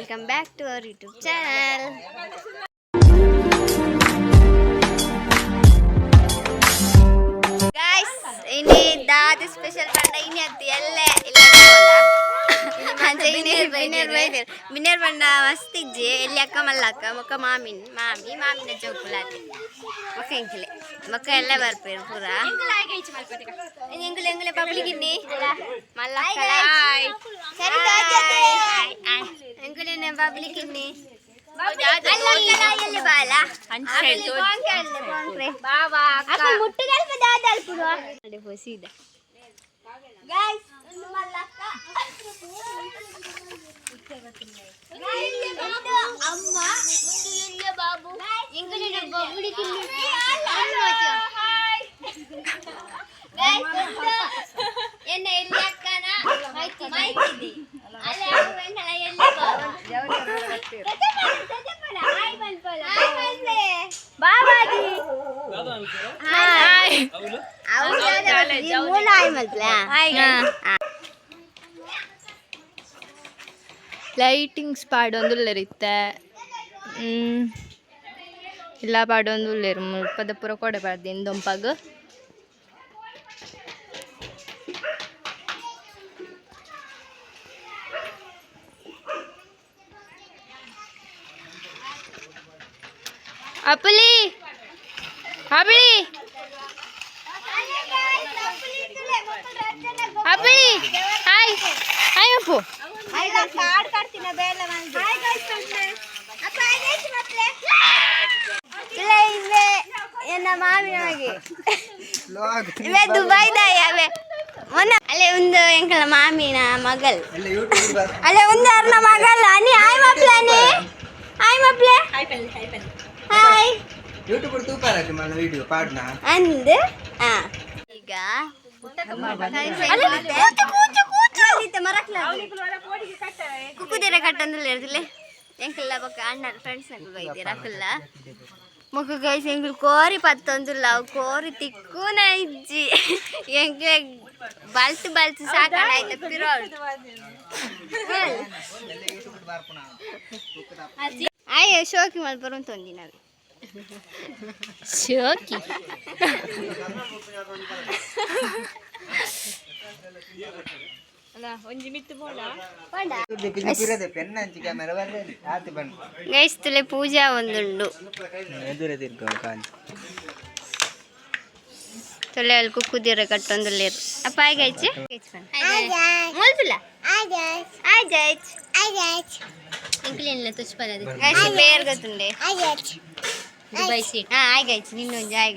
Welcome back to our YouTube channel guys ഇനി ദാദി special പണ്ട ഇനി എത്തിയല്ലേ? ഇല്ല. అంటే వినర్ వినర్ వైదర్ వినర్ పండ వస్తిజ్జి ఎల్లి అక్క మల్లక్క మొక్క మామిన్ మామి మామిన జోకులాది మొక్క ఎంకులే మొక్క ఎల్ల బర్పేరు పూర ఎంకులు ఎంకులే పబ్లిక్ ఇన్ని మల్లక్క ఎంకులే నేను పబ్లిక్ ఇన్ని బాబా ముట్టుదల్పు దాదాపు అమ్మ బాబు ఇంకా నేను బొమ్మిడికి ಲೈಟಿಂಗ್ಸ್ ಪಾಡೊಂದುಲ್ಲೆರಿತ್ತೆ ಇಲ್ಲ ಪಾಡೊಂದುಲ್ಲೆರು ಮುಲ್ಪದ ಪೂರ ಕೊಡೆ ಪಾಡ್ದಿನ್ ದೊಂಪಾಗ. ಅಪ್ಪಲಿ ಅಬಳಿ ಅಬಳಿ ಹಾಯ್! ಹಾಯ್ ಅಪ್ಪು. ಇವೇ ದುಬೈದ ಯಾವೆ? ಅಲೆ ಅಲ್ಲೇ ಒಂದು ಎಂಕಲ ಮಾಮಿನ ಮಗಲ್. ಅಲ್ಲೇ ಒಂದು ಅರ್ನ ಮಗಲ್. ಅನಿ ಹಾಯ್ ಮಪ್ಲೆ ಅನಿ. ಹಾಯ್ ಮಪ್ಲೆ. ಹಾಯ್ ವಿಡಿಯೋ ಅಂದ್ ಈಗ ಹಾಕ್ಲಂದಿತ್ತೆ ಮರಾಕ್ಲ ಕುಕ್ಕುದಿರ ಕಟ್ಟಂದಿಲ್ಲ ಇರ್ದಿಲ್ಲ ಎಂಕಲ್ಲ ಬಕ್ಕ ಅಣ್ಣ ಫ್ರೆಂಡ್ಸ್ ನಂಗೆ ಬೈದಿರ ಕುಲ್ಲ ಮಗು ಗೈಸ್ ಎಂಗುಲ್ ಕೋರಿ ಪತ್ತೊಂದುಲ್ಲ ಅವು ಕೋರಿ ತಿಕ್ಕು ನೈಜ್ಜಿ ಎಂಗೆ ಬಲ್ತು ಬಲ್ತು ಸಾಕಾಯ್ತು ಪಿರೋ ಆಯ್ ಶೋಕಿ ಮಲ್ಪರು ಅಂತ ಒಂದಿನ ಶೋಕಿ Yeah. ಗೈಸ್ತುಲೆ ಪೂಜಾ ಒಂದುಂಡು. ತೊಲೆ ಅಲ್ಲಿ ಕುಕ್ಕುದಿರ ಅಪ್ಪ ಆಯ್ ಗೈಚಿ ಆಯ್ ಗೈಚ್ ಗೈಸ್ ಗೊತ್ತುಂಡೆ? ದುಬೈ ಹಾ ಆಯ್ ನಿನ್ನೊಂದು ಆಯ್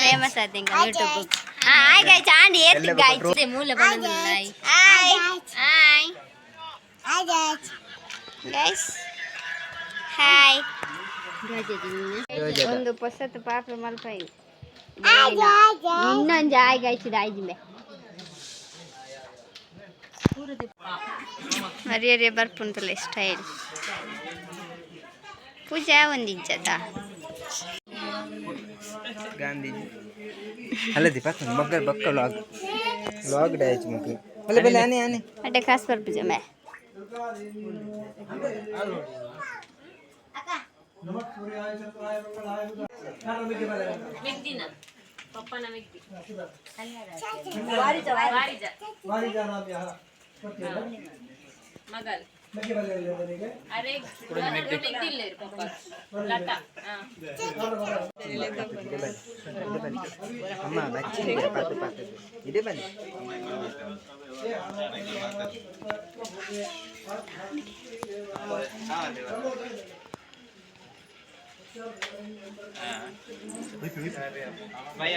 ಫೇಮಸ್ ಆದ ಯೂಟ್ಯೂಬ್ ಇಂಕ ಯೂಟ್ಯೂಬ್ ಹಾ ಆಯ್ಗಾಯ್ತು ಆಂಡಿ ಏರ್ತಿ ಗಾಯ್ತು ಮೂಲ ಬಂದಿಲ್ಲ ಆಯ್ ಆಯ್ ಗೈಸ್ ಹಾಯ್ ಒಂದು ಪೊಸತ್ತು ಪಾಪ ಮಲ್ಪ ಇನ್ನೊಂದು ಆಯ್ಗಾಯ್ತು ಆಯ್ಜಿಮೆ ಹರಿ ಹರಿಯ ಬರ್ಪುಂತಲ್ಲ ಸ್ಟೈಲ್ ಪೂಜಾ ગાંધી હાલે દીપક મગર બક્ક લોગ લોગ ડાય છે મગર ભલે ભલે આને આને અટે ખાસ પર પીજો મે પપ્પાના વ્યક્તિ વારી જા વારી જા વારી જા મગલ ಮೆಕ್ಕೆ ಬರಲ್ಲ ಇಲ್ಲ ನನಗೆ ಅರೆ ಮೆಕ್ಕೆ ಇಲ್ಲ ಇರಪ್ಪ ಲಟ ಅಮ್ಮ ಬಚ್ಚಿ ಪಾತು ಪಾತು ಇದೆ ಬನ್ನಿ ಭಯ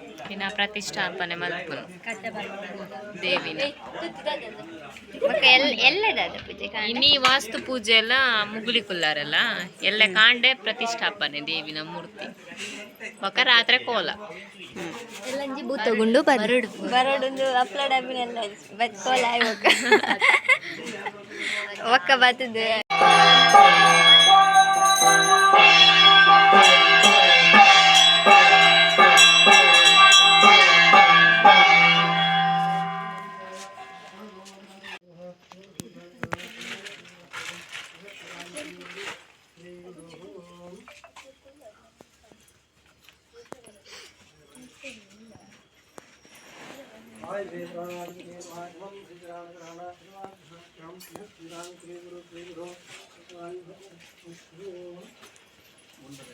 ಇನ್ನಿ ವಾಸ್ತು ಪೂಜೆ ಎಲ್ಲ ಮುಗುಲಿಕುಲ್ಲಾರಲ್ಲ ಎಲ್ಲ ಕಾಂಡೆ ಪ್ರತಿಷ್ಠಾಪನೆ ದೇವಿನ ಮೂರ್ತಿ. ಬೊಕ ರಾತ್ರಿ ಕೋಲ. ಎಲ್ಲಂಜಿ ಬೂತಗುಂಡು ಬರಡು. ಬರಡು ಅಪ್ಲೋಡ್ ಆಪಿನೆಲ್ಲ ಬತ್ಕೋಲ ಒಕ್ಕ ಒಕ್ಕ ಬತ್ತದು ஒன்பது